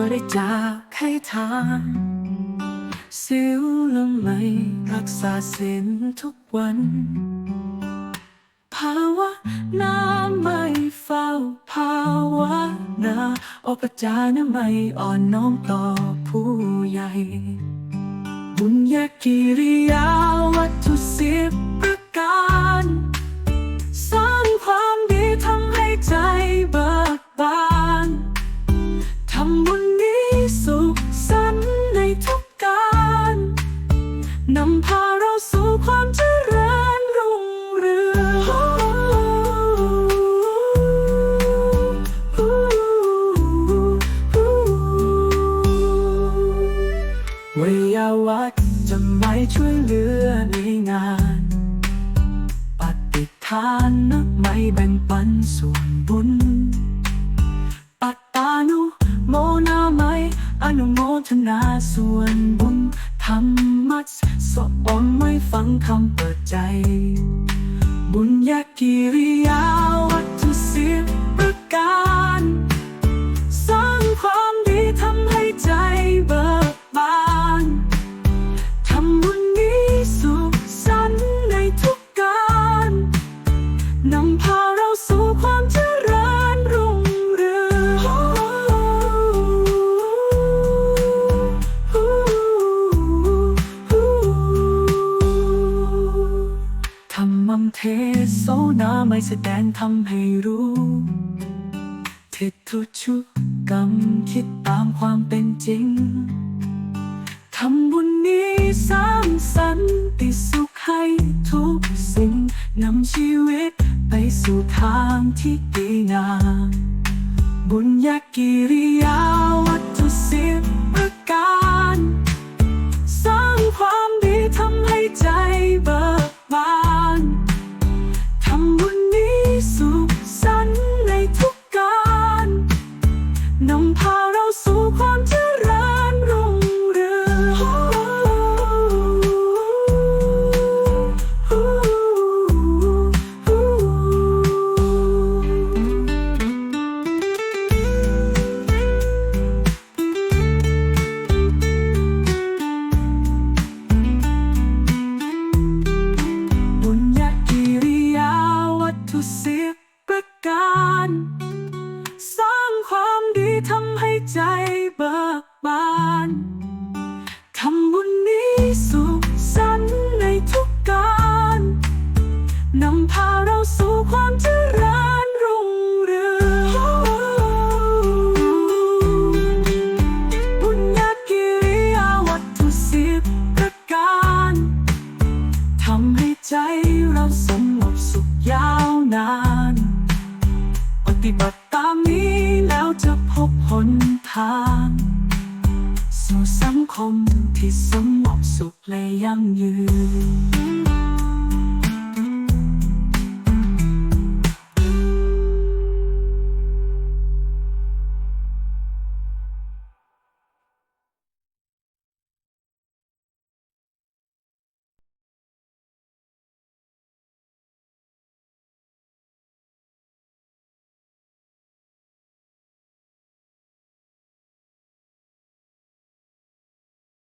บริจาคให้ทานสิวละไม่รักษาศีลทุกวัน ภาวะน้ำไม่เฝ้าภาวะนาอปจารไม่อ่อนน้อมต่อผู้ใหญ่ บุญญากิริยาวัตถุสิบประการ วิยาวัดจะไม่ช่วยเหลือในงาน ปฏิทานนะไม่แบ่งปันส่วนบุญ ปัตตานุโมนาไมอนุโมทนาส่วนบุญธรรมัสสอมไม่ฟังคำเปิดใจ โสนาไม่แสดงทำให้รู้ทิฏฐุชุกรรมคิดตามความเป็นจริง ทำบุญนี้สร้างสรรติสุขให้ทุกสิ่งนำชีวิตไปสู่ทางที่ดีงามบุญญากิริยา การ สร้างความดีทำให้ใจเบิกบาน ทำบุญนี้สุขสั ฏิบัติตามนี้แล้วจะพบหนทาง สู่สังคมที่สงบสุขและยั่งยืน